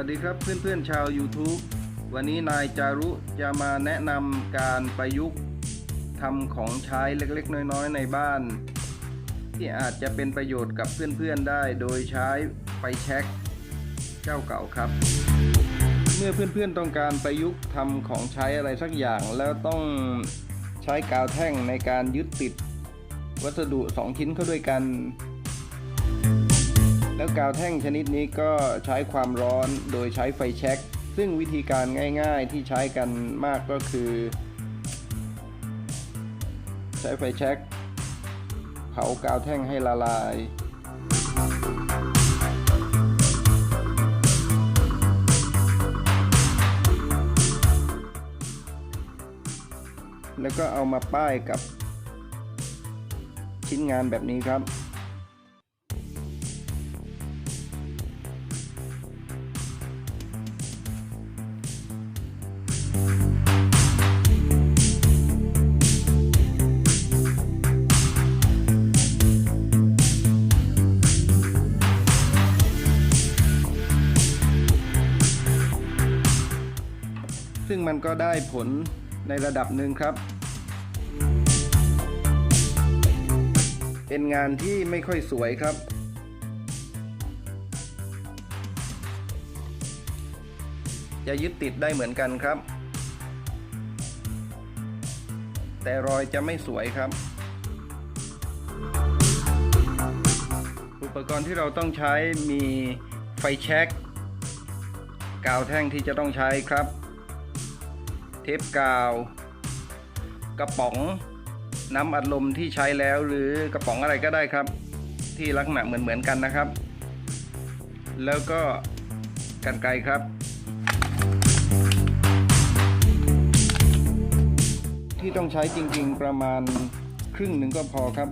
วัสดีครับเพื่อนๆชาว YouTube วันนี้นายจารุจะมาแนะนำการประยุกต์ทำของใช้เล็กๆ น้อยๆ ในบ้าน ที่อาจจะเป็นประโยชน์กับเพื่อนๆได้โดยใช้ไฟแช็กเจ้าเก่าครับ เมื่อเพื่อนๆต้องการประยุกต์ทำของใช้อะไรสักอย่าง แล้วต้องใช้กาวแท่งในการยึดติดวัสดุ 2 ชิ้นเข้าด้วยกัน แล้วกาวแท่งชนิดนี้ก็ใช้ความร้อนโดยใช้ไฟแช็กซึ่งวิธีการง่ายๆที่ใช้กันมากก็คือ ใช้ไฟแช็กเผากาวแท่งให้ละลายแล้วก็เอามาป้ายกับชิ้นงานแบบนี้ครับ ซึ่งมันก็ได้ผลในระดับหนึ่งครับ เป็นงานที่ไม่ค่อยสวยครับจะยึดติดได้เหมือนกันครับ แต่รอยจะไม่สวยครับ อุปกรณ์ที่เราต้องใช้มีไฟแช็กกาวแท่งที่จะต้องใช้ครับ เทปกาว กระป๋องน้ำอัดลมที่ใช้แล้วหรือกระป๋องอะไรก็ได้ครับ ที่ลักษณะเหมือนเหมือนกันนะครับ แล้วก็กันไกครับ ที่ต้องใช้จริงๆประมาณครึ่งหนึ่งก็พอครับ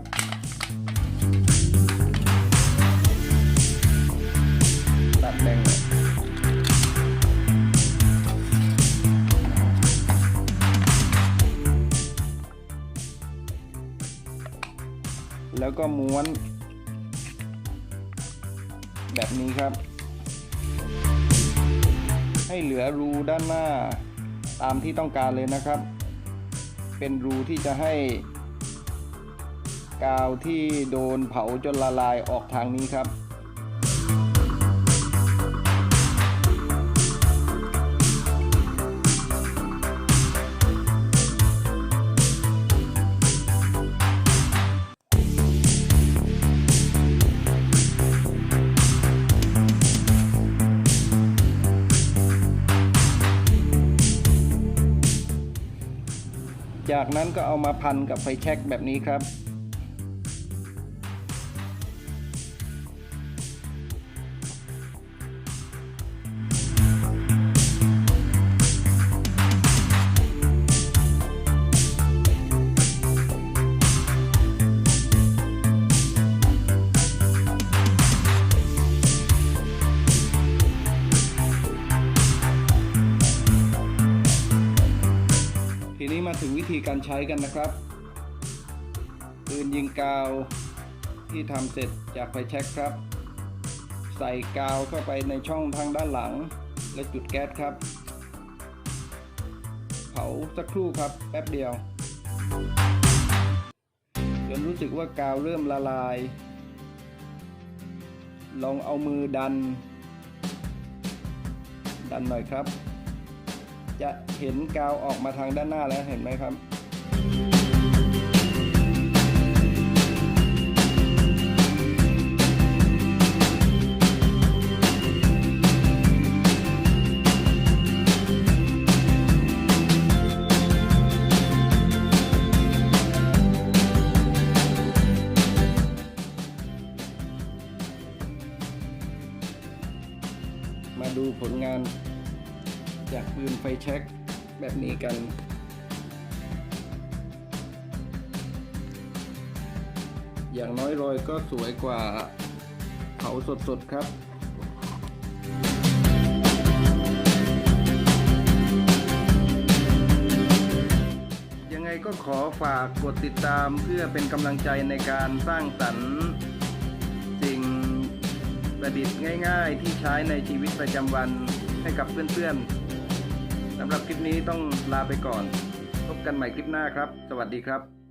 แล้วก็ม้วน แบบนี้ครับ ให้เหลือรูด้านหน้าตามที่ต้องการเลยนะครับ เป็นรูที่จะให้ กาวที่โดนเผาจนละลายออกทางนี้ครับ จากนั้นก็เอามาพันกับไฟแช็กแบบนี้ครับ การใช้กันนะครับปืนยิงกาวที่ทำเสร็จจากไฟแช็กครับ ใส่กาวเข้าไปในช่องทางด้านหลัง และจุดแก๊สครับ เผาสักครู่ครับแป๊บเดียวจนรู้สึกว่ากาวเริ่มละลาย ลองเอามือดัน ดันหน่อยครับ จะเห็นกาวออกมาทางด้านหน้าแล้วเห็นไหมครับ มาดูผลงาน จากปืนไฟแช็กแบบนี้กัน อย่างน้อยรอยก็สวยกว่าเผาสดๆครับยังไงก็ขอฝากกดติดตามเพื่อเป็นกำลังใจในการสร้างสรรค์สิ่งประดิษฐ์ง่ายๆ ที่ใช้ในชีวิตประจำวันให้กับเพื่อนๆ สำหรับคลิปนี้ต้องลาไปก่อน พบกันใหม่คลิปหน้าครับ สวัสดีครับ